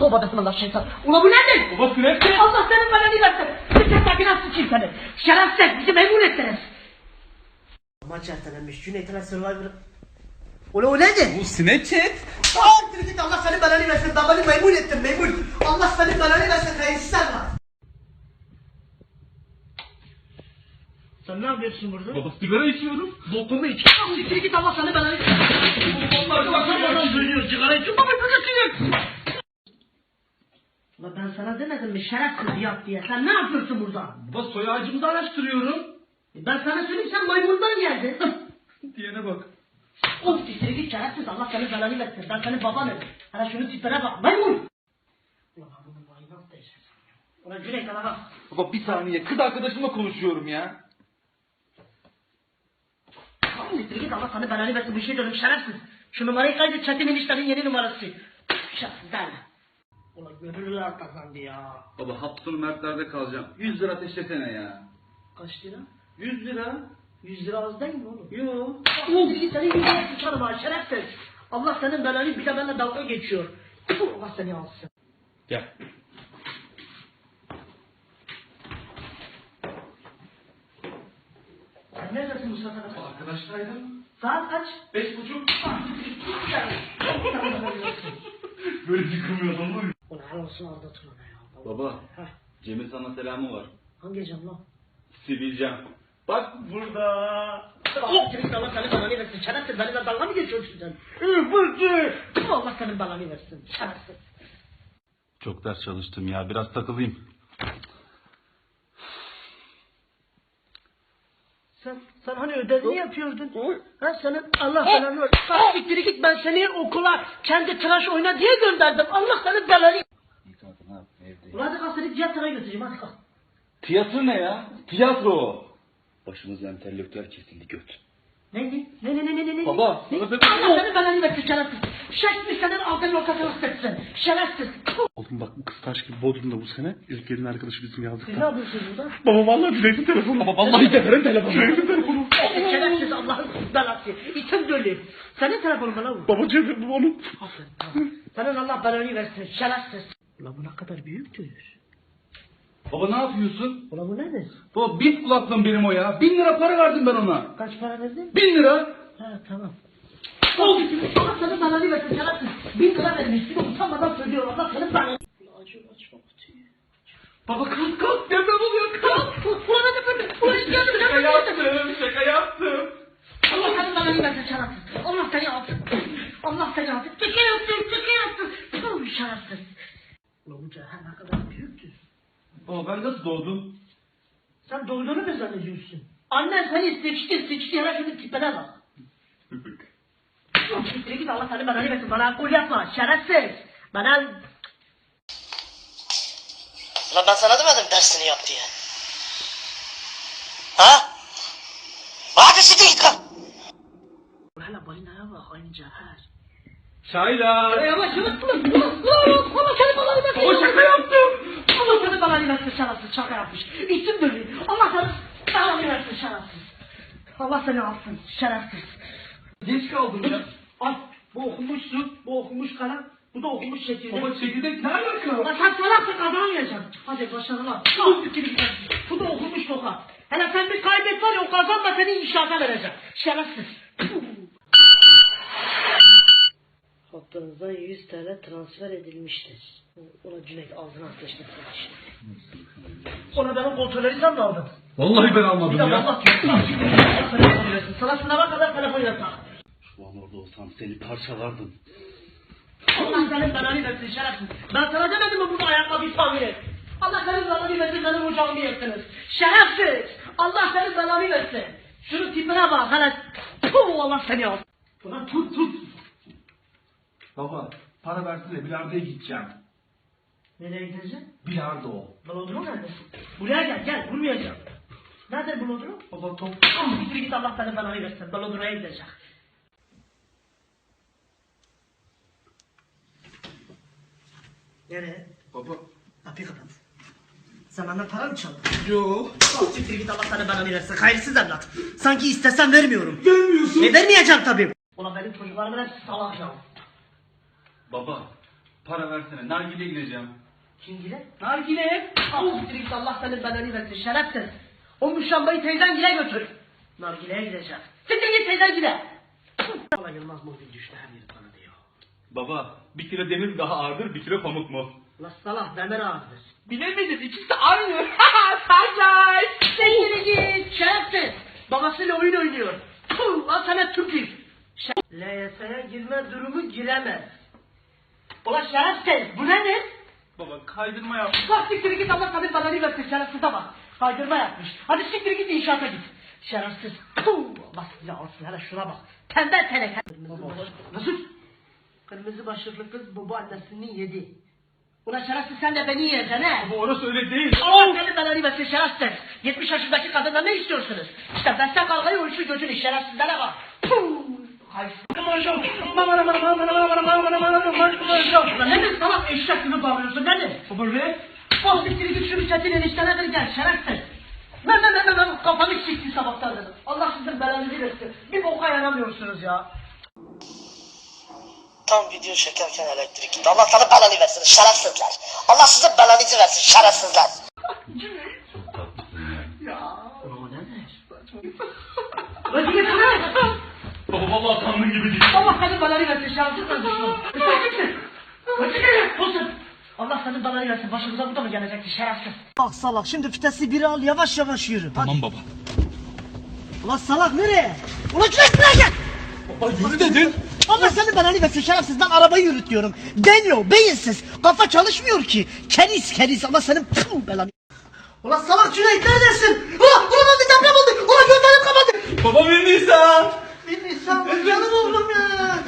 Tövbe bismillah şeytan. Ulan bu nedir? Baba sürekli. Allah senin versin. Bir tek makine sıçayım seni. Şerefsiz bizi memnun ettiniz. Maç ertelenmiş. Cüneyt'e Survivor. Ulan o nedir? Bu Snapchat. Aa, git Allah senin belanı versin. Ben beni memnun ettin memnun. Allah senin belanı versin. Reis sen var. Sen ne yapıyorsun burada? Baba sigara içiyorum. Bokumu iç. Siktir git Allah sana belanı Vallahi bak yalan söylüyor. Sigara içiyor. Baba kızı Ulan ben sana demedim mi şerefsiz yap diye. Sen ne yapıyorsun burada? Baba soy ağacımızı araştırıyorum. E Ben sana söyleyeyim sen maymundan geldin. Diyene bak. of siktir git şerefsiz Allah seni belanı versin. Ben senin babanım. Hala şunu tipine bak maymun. Ulan bunu maymun diyeceğim? Ulan Cüneyt sana bak. Baba bir saniye. Kız arkadaşımla konuşuyorum ya. Tamam siktir git Allah sana belanı versin. Bir şey diyorum şerefsiz. Şu numarayı kaydet Çetin eniştenin yeni numarası. Şerefsiz derle. Ulan gönüllüler kazandı ya. Baba hapsını Mertler'de kalacağım. 100 lira ateşlesene ya. Kaç lira? 100 lira? 100 lira az değil mi oğlum? Yo. Oğlum bir senin yüzüne sıçarım ha şerefsiz. Allah senin belanı bir de benimle dalga geçiyor. Allah seni alsın. Gel. Sen neredesin bu kadar? Arkadaşlardım. Saat kaç? Beş buçuk. Yani. Böyle yıkılmıyor olur mu? Olsun aldatma be ya. Baba. Heh, Cem'in sana selamı var. hangi cam lan? Sivilcem. Bak burada. Senin Allah senin belanı versin. Şerefsiz benimle dalga mı geçiyorsun sen? Burcu. Allah senin belanı versin. Şerefsiz. Çok ders çalıştım ya. Biraz takılayım. Sen, sen hani ödevini yapıyordun. Ha senin Allah belanı versin. Bak siktir git ben seni okula kendi tıraş oyna diye gönderdim. Allah senin belanı. Ulan kalk seni tiyatroya götüreyim hadi kalk. Tiyatro ne ya? Tiyatro o. Başımız entelektüel kesildi göt. Neydi? Ne ne ne ne ne ne? Baba, Ne? baba, baba. Allah senin belanı versin şerefsiz. Şerefsiz senin ağzının ortasına sıksın. Şerefsiz. Oğlum bak bu kız taş gibi Bodrum'da bu sene. İlk gelin arkadaşı bizim yazdık. Siz ne yapıyorsunuz burada? Baba vallahi Cüneyt'in telefonu. Baba vallahi Cefer'in telefonu. Cüneyt'in telefonu. Şerefsiz Allah'ın belası. İçim dölü. Senin telefonun bana vur. Baba bu onun. Aferin. Senin Allah belanı versin. Şerefsiz. Ulan bu ne kadar büyüktür. Baba ne yapıyorsun? Ulan bu nedir? Baba bit kulaklığım benim o ya. Bin lira para verdim ben ona. Kaç para verdin? Bin lira. Ha tamam. Allah senin belanı versin şerefsiz. Bin lira vermiş. Bir de utanmadan söylüyor. Allah senin belanı. Ulan acı açma kutuyu. Baba kalk kalk deprem oluyor kalk. Ulan hadi böyle. Ulan hiç geldi. Şaka yaptım şaka yaptım. Allah senin belanı versin şerefsiz. Allah seni alsın. Allah seni alsın. Çeke yapsın. Çeke yapsın. Tüm şerefsiz. Bu cehennem ne kadar büyüktür. Baba ben nasıl doğdum? Sen doğduğunu mu zannediyorsun? Annen seni seçti, seçti hele şunun tipine bak. Siktir git Allah seni belanı versin. Bana akıl yapma, şerefsiz. Bana... Lan ben sana demedim dersini yap diye. Ha? Hadi siktir git lan. Hele balinaya bak, aynı cevher. Şayla. Yavaş yavaş kılın. Allah seni belanı versin. Baba şaka yaptım. Seni belanı versin şerefsiz. Şaka yapmış. İçim dönüyor. Allah seni belanı versin şerefsiz. Allah seni alsın şerefsiz. Geç kaldım ya. Al bu okumuşsun, bu okumuş kalem, bu da okumuş şekilde. Baba çekirdek ne alaka? Lan sen salaksın kazanmayacaksın. Hadi başarılar. Al git. Bu da okumuş toka. Hele sen bir kaybet var ya o kazanma seni inşaata verecek. Şerefsiz. Hattınızdan 100 TL transfer edilmiştir. Ona Cüneyt ağzına atlaştı. Ona benim kontrolleri sen de aldın. Vallahi ben Bir almadım de ya. Allah Allah seni kabul etsin. Sana sınava kadar telefon yasak. Şu an orada olsam seni parçalardım. Allah senin belanı versin şerefsiz. Ben sana demedim mi bunu ayakkabıyı tamir et. Allah senin belanı versin benim ocağımı yersiniz. Şerefsiz. Allah senin belanı versin. Şunun tipine bak hele. Puh Allah seni al. Ulan tut tut. Baba para versene bilardoya gideceğim. Nereye gideceksin? Bilardo. Blodrum nerede? Buraya gel gel vurmayacağım. Nerede Blodrum? Baba top. Ah bir git Allah senin belanı versin. Blodrum'a gidecek. Nereye? Baba. Kapıyı kapat. Sen benden para mı çaldın? Yo. Al siktir git Allah sana belanı versin. Hayırsız evlat. Sanki istesem vermiyorum. Vermiyorsun. E vermeyeceğim tabii. Ulan benim çocuklarımın hepsi salak ya. Baba. Para versene. Nargile gideceğim. Kim gile? Nargile. Al siktir git Allah senin belanı versin şerefsiz. O müşambayı teyzen gile götür. Nargile'ye gideceğim. Siktir git teyzen gile. Bana Yılmaz mobil düştü her yeri bana diyor. Baba bir kilo demir daha ağırdır bir kilo pamuk mu? La salak demir ağzıdır. Bilemedin ikisi aynı. Sarcay. Siktir git şerefsiz. Babasıyla oyun oynuyor. Puh, Lan sana Türk'üm. LYS'ye girme durumu giremez. Ulan şerefsiz bu nedir? Baba kaydırma yap. Bak siktir git Allah senin belanı versin şerefsize bak. Kaydırma yapmış. Hadi siktir git inşaata git. Şerefsiz. Puh, Allah size alsın hele şuna bak. Tembel teneke. Nasıl? Kırmızı başlıklı kız baba annesini yedi. Ulan şerefsiz sen de beni yiyeceksin he. Baba orası öyle değil. Allah senin belanı versin şerefsiz. 70 yaşındaki kadından ne istiyorsunuz? İşte besle kavgayı uyuşu gözünü şerefsizlere bak. Puh. Ne diyorsun salak eşek gibi bağırıyorsun ne diyorsun? Baba ne? Bak siktir git şunu çetin eniştene gel şerefsiz. Ben ben ben ben ben kafanı sikti sabahtan dedim. Allah sizin belanızı versin. Bir boka yaramıyorsunuz ya. Tam video çekerken elektrik gitti. Allah sana belanı versin şerefsizler. Allah sizin belanızı versin şerefsizler. O nedir? Hadi gibi değil. Allah senin belanı versin kardeşim. Hadi git. Hadi git. Olsun. Allah senin belanı versin. Başımıza bu da mı gelecekti şerefsiz? Bak salak şimdi vitesi biri al yavaş yavaş yürü. Tamam baba. Ulan salak nereye? Ulan şuraya şuraya gel. Baba yürü dedin. Allah senin belanı versin şerefsiz ben arabayı yürütüyorum. Deniyor beyinsiz. Kafa çalışmıyor ki. Keris keris ama senin puh belanı. Ulan salak Cüneyt neredesin? Ulan ulan bir deprem oldu. Ulan gözlerim kapadı. Baba bindiysen. Bir insan bu canım oğlum ya.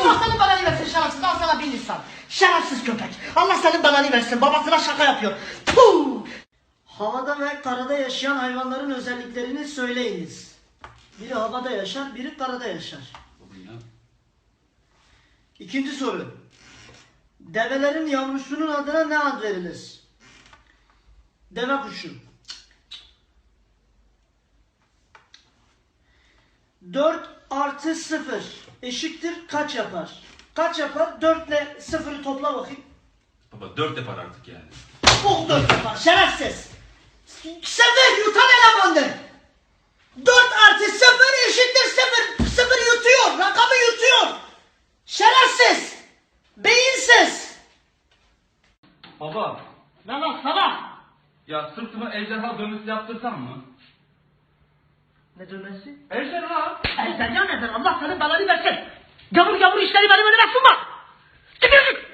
Allah senin belanı versin şerefsiz. Al sana bir insan. Şerefsiz köpek. Allah senin belanı versin. Babasına şaka yapıyor. Puh. Havada ve karada yaşayan hayvanların özelliklerini söyleyiniz. Biri havada yaşar, biri karada yaşar. İkinci soru. Develerin yavrusunun adına ne ad verilir? Deve kuşu. 4 artı 0 eşittir kaç yapar? Kaç yapar? 4 ile 0'ı topla bakayım. Baba dört yapar artık yani. Oh 4 yapar şerefsiz. Sefer yutan elemandır. 4 artı 0 eşittir 0. 0 yutuyor. Rakamı yutuyor. Şerefsiz. Beyinsiz. Baba Ne lan salak? ya sırtıma ejderha dönmesi yaptırsam mı? Ne dönmesi? Ejderha. Ay sen ya neden? Allah senin belanı versin. Gavur gavur işleri benim önüme sunma. Git.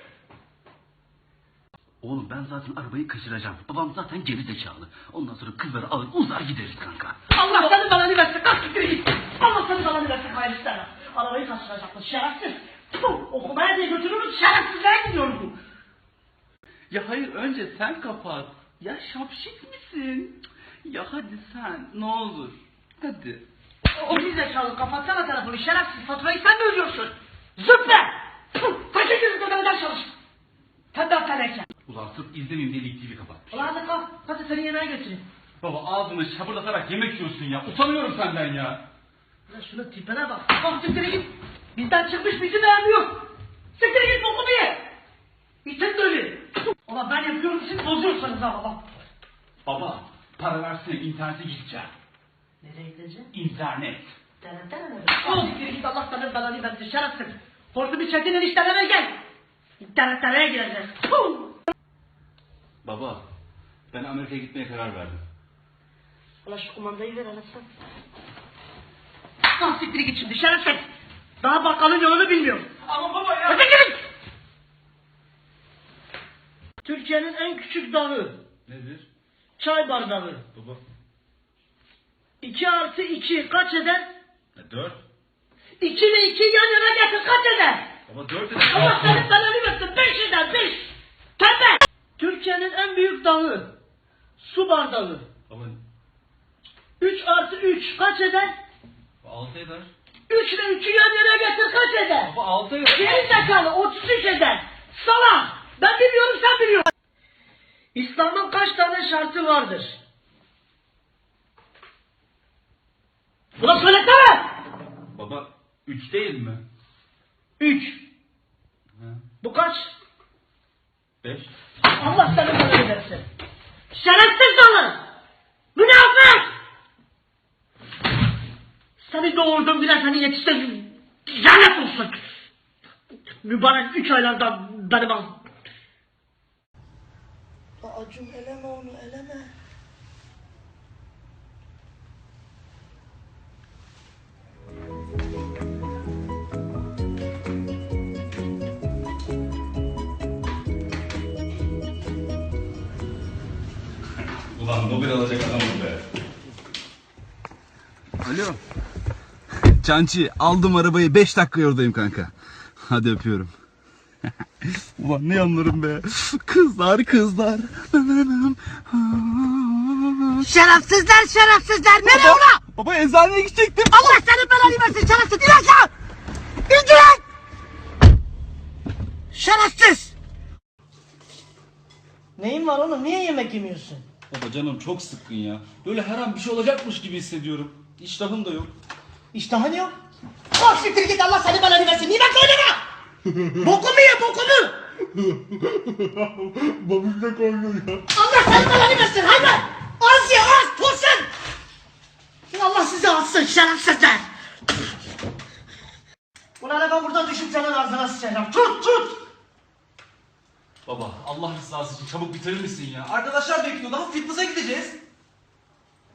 Oğlum ben zaten arabayı kaçıracağım. Babam zaten geri zekalı. Ondan sonra kızları alır uzar gideriz kanka. Allah senin belanı versin. Kalk git. Allah senin belanı versin hayırlısı Arabayı kaçıracaksın şerefsiz. Puh, okumaya diye götürürüz şerefsizlere gidiyoruz bu. Ya hayır önce sen kapat. Ya şapşik misin? Ya hadi sen ne olur. Hadi. O bir zekalı kapatsana telefonu şerefsiz faturayı sen mi ödüyorsun? Zıpla! Kaç gün ödemeden çalış. Tembel teneke. Ulan sırf izlemeyeyim diye Lig TV kapatmış. Ulan hadi kalk. Hadi seni yemeğe götüreyim. Baba ağzını şapırdatarak yemek yiyorsun ya. Utanıyorum senden ya. Ulan şunun tipine bak. Kalk siktir git. Bizden çıkmış bizi beğenmiyor. Siktir git bokunu ye. İtin dölü. Ulan ben yapıyorum siz bozuyorsunuz ha baba. Baba para versene internete gideceğim. Nereye? İnternet. Oğlum siktir git Allah senin belanı versin şerefsiz. Hortu bir çetin eniştelere gel. İnternetten nereye gireceğiz? Puh! Baba ben Amerika'ya gitmeye karar verdim. Ulan şu kumandayı ver anasını. Ah siktir git şimdi şerefsiz. Daha bakkalın yolunu bilmiyorum. Ama baba ya. Hadi gidin. Türkiye'nin en küçük dağı. Nedir? Çay bardağı. Baba. 2 artı 2 kaç eder? E, dört. 2 ile 2 yan yana getir kaç eder? Baba dört dedi. Allah senin belanı versin 5 eder 5. Tembel. Türkiye'nin en büyük dağı. Su bardağı. Baba 3 artı 3 kaç eder? altı eder. 3 ile 3'ü yan yana getir kaç eder? Baba altı eder. Geri zekalı 33 eder. Salak. Ben biliyorum sen biliyorsun. İslam'ın kaç tane şartı vardır? Ulan söylesene. Baba üç değil mi? 3. Ha. Bu kaç? Beş. Allah senin belanı versin. Şerefsiz dolu. Münafık. Seni doğurdum bile seni yetiştirdim. Lanet olsun. Mübarek üç aylarda benim al. Acım eleme onu eleme. Ulan Nobel alacak adamım be. Alo. Çançı aldım arabayı 5 dakika oradayım kanka. Hadi öpüyorum. Ulan ne yanlarım be. Kızlar kızlar. Şerefsizler şerefsizler nereye ulan? Baba eczaneye gidecektim. Allah senin belanı versin şerefsiz. İn aşağı. İndir lan. Şerefsiz. Neyin var oğlum? Niye yemek yemiyorsun? Baba canım çok sıkkın ya. Böyle her an bir şey olacakmış gibi hissediyorum. İştahım da yok. İştahın yok. Bak siktir git Allah seni belanı versin. Niye bak oynama? bokumu ye bokumu. Babam da koyuyor ya. Allah seni belanı versin hayvan. Az ye az tosun. Allah sizi alsın şerefsizler. Ulan ben buradan düşüp senin ağzına sıçacağım. Tut tut. Baba Allah rızası için çabuk bitirir misin ya? Arkadaşlar bekliyor daha fitness'a gideceğiz.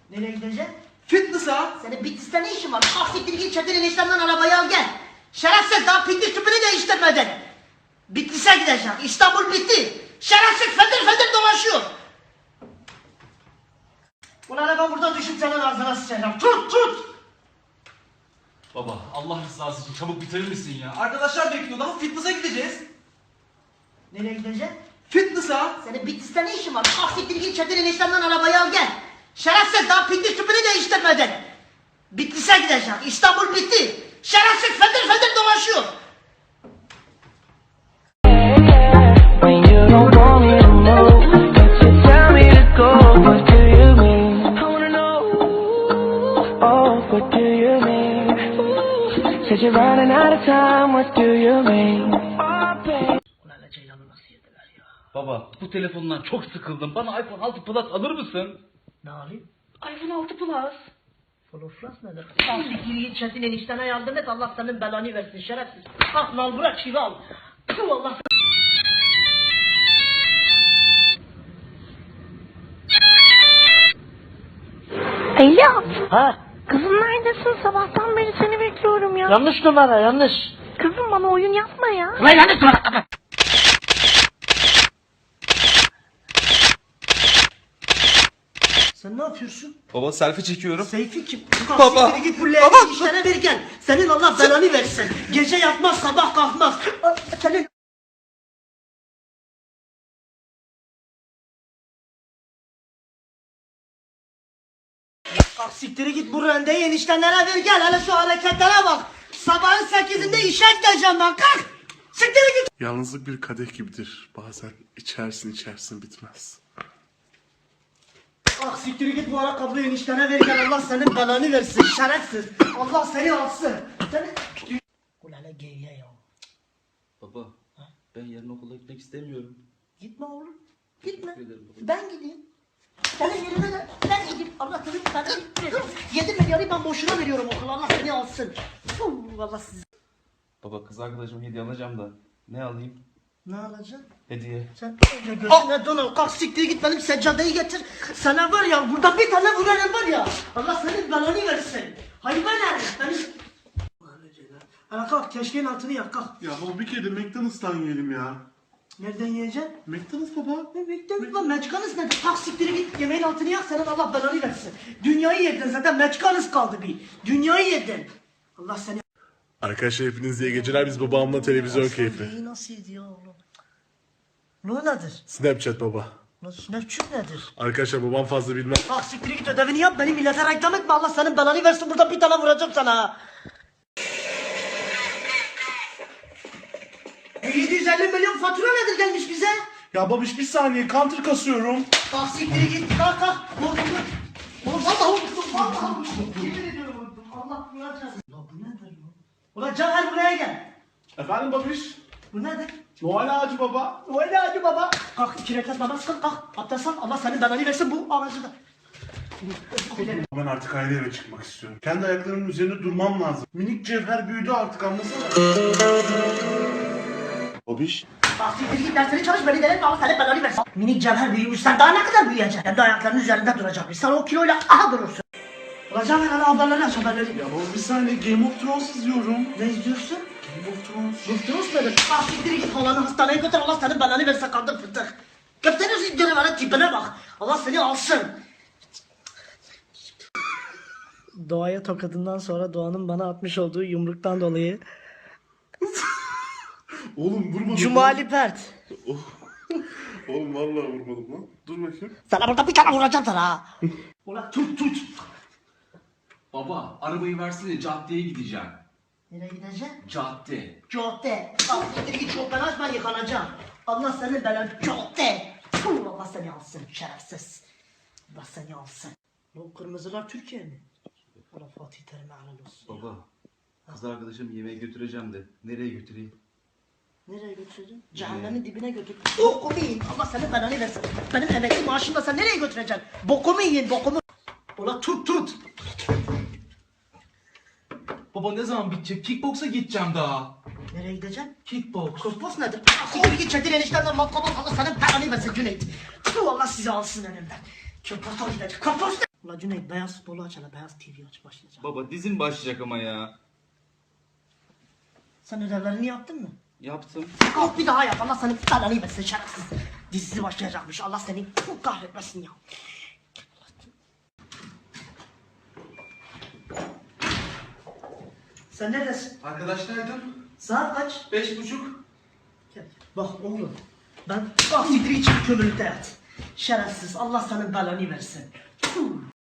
Nereye gideceksin? Fitness'a. Senin Bitlis'te ne işin var? Ah siktir git çetin eniştemden arabayı al gel. Şerefsiz daha pinti tüpünü değiştirmedin. Bitlis'e gideceksin. İstanbul bitti. Şerefsiz fedir fedir dolaşıyor. Ulan ben buradan düşüp senin ağzına sıçacağım. Tut tut. Baba Allah rızası için çabuk bitirir misin ya? Arkadaşlar bekliyor daha fitness'a gideceğiz. Nereye gideceksin? Fitness'a. Senin Bitlis'te ne işin var? Ah siktir git çetin eniştemden arabayı al gel. Şerefsiz daha pinti tüpünü değiştirmedin. Bitlis'e gideceksin. İstanbul bitti. Şerefsiz fedir fedir dolaşıyor. When you don't want me to move, but you tell me to go. What do you mean? I wanna know. Oh, what do you mean? Said you're running out of time. What do you mean? Baba bu telefondan çok sıkıldım. Bana iPhone 6 Plus alır mısın? Ne alayım? iPhone 6 Plus. Flofras nedir? Al siktir git çetin eniştene yardım et Allah senin belanı versin şerefsiz. Ah lan bırak çivi al. Tüh Allah Alo. Ha Kızım neredesin? Sabahtan beri seni bekliyorum ya. yanlış numara yanlış. Kızım bana oyun yapma ya. Ulan yanlış numara. Sen ne yapıyorsun? Baba selfie çekiyorum. Seyfi kim? Baba. Siktir git bu leğeni işlere ver gel. Senin Allah belanı versin. Gece yatmaz sabah kalkmaz. Aa, Senin Kalk siktiri git bu rendeyi eniştenlere ver gel. Hele şu hareketlere bak. Sabahın sekizinde işe gideceğim ben kalk. Siktiri git. Yalnızlık bir kadeh gibidir. Bazen içersin içersin bitmez. Ah siktir git bu ayakkabıyı eniştene ver gel Allah senin belanı versin şerefsiz. Allah seni alsın. Seni... Ulan hele geriye ya. Baba ben yarın okula gitmek istemiyorum. Gitme oğlum. Gitme. Ben gideyim. Senin yerine de ben gideyim. Allah senin belanı versin. Yedi milyarı ben boşuna veriyorum okula. Allah seni alsın. Allah sizi. Baba kız arkadaşıma hediye alacağım da. Ne alayım? Ne alacaksın? Hediye. Sen önce gözüne dön al. Kalk siktir git benim seccadeyi getir. Sana var ya burada bir tane vuranım var ya. Allah senin belanı versin. Hayvan herif. Benim... Ana kalk keşkeğin altını yak kalk. Ya baba bir kere de McDonald's'tan yiyelim ya. Nereden yiyeceksin? McDonald's baba. Ne bekliyorsun lan meçkanız nedir? Kalk siktir git yemeğin altını yak senin Allah belanı versin. Dünyayı yedin zaten meçkanız kaldı bir. Dünyayı yedin. Allah seni... Arkadaşlar hepiniz iyi geceler. Biz babamla televizyon keyfi. Neyi nasıl ediyor oğlum? Ne nedir? Snapchat baba. Nasıl Snapchat nedir? Arkadaşlar babam fazla bilmez. Kalk siktir git ödevini yap beni millete reklam etme Allah senin belanı versin burada bir tane vuracağım sana ha. 750 milyon fatura nedir gelmiş bize? Ya babiş bir saniye counter kasıyorum. Kalk siktir git kalk kalk. Vurdum. Oğlum vallahi vurdum vallahi vurdum. Yemin ediyorum vurdum. Allah vuracağız. Ulan Caner buraya gel. Efendim babiş? Bu nedir? Noel ağacı baba. Öyle hadi baba. Kalk iki rekat namaz kıl kalk. Abdest al Allah senin belanı versin bu ağacı da. Ben artık ayrı eve çıkmak istiyorum. Kendi ayaklarımın üzerinde durmam lazım. Minik cevher büyüdü artık anlasana. Babiş. Bak siktir git dersleri çalış beni delirme Allah senin belanı versin. Minik cevher büyümüş sen daha ne kadar büyüyeceksin? Kendi ayaklarının üzerinde duracakmış. Sen o kiloyla aha durursun. Olacağım ben ana haberleri aç haberleri. Ya baba bir saniye Game of Thrones izliyorum. Ne izliyorsun? Game of Thrones. Bıktınız nedir? Ah siktir git halanı hastaneye götür Allah senin belanı versin kadın fıtık. Götürüyorsun canavarın tipine bak. Allah seni alsın. Doğaya tokadından sonra Doğan'ın bana atmış olduğu yumruktan dolayı Oğlum vurmadım. Cumali Pert. lan. Oğlum vallahi vurmadım lan. Dur bakayım. Sana burada bir tane vuracağım sana ha. Ulan tut tut. Baba arabayı versene caddeye gideceğim. Nereye gideceksin? Cadde. Cadde. Al siktir git çok ben aç ben yıkanacağım. Allah senin belanı cadde. Puh, Allah seni alsın şerefsiz. Allah seni alsın. Bu kırmızılar Türkiye mi? Allah Fatih Terim'e helal olsun. Baba kız arkadaşım yemeğe götüreceğim de nereye götüreyim? Nereye götüreceksin? Cehennemin dibine götür. Bokumu yiyin. Allah senin belanı versin. Benim emekli maaşımla sen nereye götüreceksin? Bokumu yiyin bokumu. Ulan tut tut. Baba ne zaman bitecek? Kickboksa gideceğim daha. Nereye gideceksin? Kickboks. Kosmos nedir? Siktir git çetin eniştemden matkabı Allah senin belanı versin Cüneyt. Tüh Allah sizi alsın önümden. Köpürtü gidecek. Kapos ne? Ulan Cüneyt beyaz futbolu aç hele. Beyaz TV aç başlayacak. Baba dizim başlayacak ama ya. Sen ödevlerini yaptın mı? Yaptım. Kalk bir daha yap. Allah senin belanı versin şerefsiz. Dizisi başlayacakmış. Allah seni çok kahretmesin ya. Sen neredesin? Arkadaşlardım. Saat kaç? Beş buçuk. Gel. Bak oğlum. Ben bak siktir için kömürlükte yat. Şerefsiz. Allah senin belanı versin. Puh.